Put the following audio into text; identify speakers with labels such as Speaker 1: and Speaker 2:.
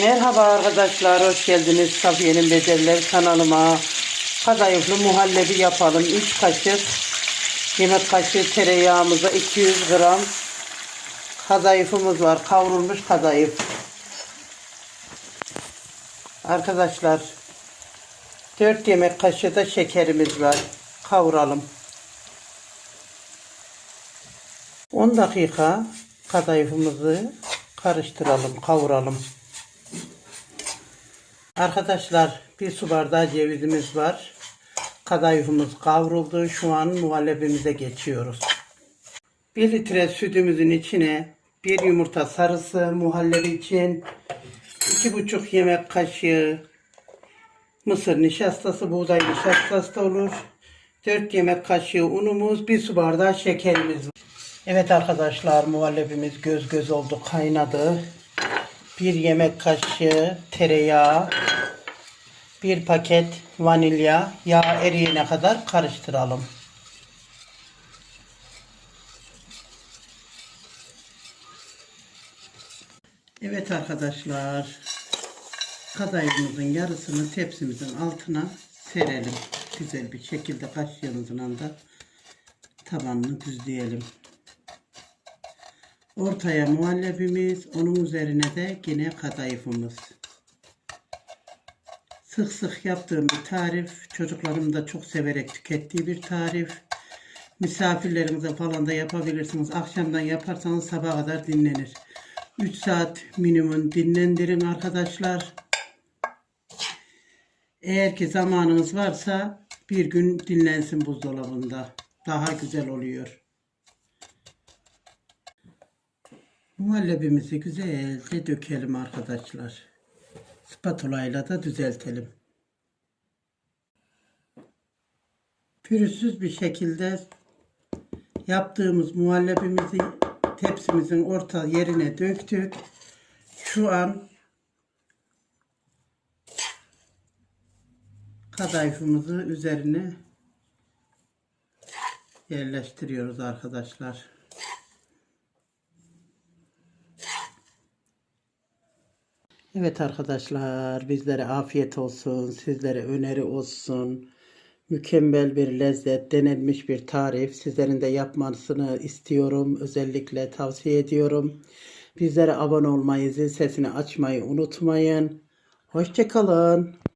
Speaker 1: Merhaba arkadaşlar, hoş geldiniz Safiye'nin Becerileri kanalıma. Kadayıflı muhallebi yapalım. 3 kaşık yemek kaşığı tereyağımıza 200 gram kadayıfımız var. Kavrulmuş kadayıf. Arkadaşlar 4 yemek kaşığı da şekerimiz var. Kavuralım. 10 dakika kadayıfımızı karıştıralım, kavuralım. Arkadaşlar bir su bardağı cevizimiz var. Kadayıfımız kavruldu. Şu an muhallebimize geçiyoruz. 1 litre sütümüzün içine bir yumurta sarısı muhallebi için 2,5 yemek kaşığı mısır nişastası, buğday nişastası da olur. 4 yemek kaşığı unumuz, bir su bardağı şekerimiz var. Evet arkadaşlar muhallebimiz göz göz oldu, kaynadı. Bir yemek kaşığı tereyağı, bir paket vanilya, yağ eriyene kadar karıştıralım. Evet arkadaşlar, kadayıfımızın yarısını tepsimizin altına serelim. Güzel bir şekilde kaşığımızın anda tabanını düzleyelim. Ortaya muhallebimiz, onun üzerine de yine kadayıfımız. Sık sık yaptığım bir tarif. Çocuklarım da çok severek tükettiği bir tarif. Misafirlerinize falan da yapabilirsiniz. Akşamdan yaparsanız sabaha kadar dinlenir. 3 saat minimum dinlendirin arkadaşlar. Eğer ki zamanınız varsa bir gün dinlensin buzdolabında. Daha güzel oluyor. Muhallebimizi güzelce dökelim arkadaşlar. Spatula ile da düzeltelim. Pürüzsüz bir şekilde yaptığımız muhallebimizi tepsimizin orta yerine döktük. Şu an kadayıfımızı üzerine yerleştiriyoruz arkadaşlar. Evet arkadaşlar bizlere afiyet olsun, sizlere öneri olsun. Mükemmel bir lezzet, denenmiş bir tarif. Sizlerin de yapmasını istiyorum. Özellikle tavsiye ediyorum. Bizlere abone olmayı, zil sesini açmayı unutmayın. Hoşçakalın.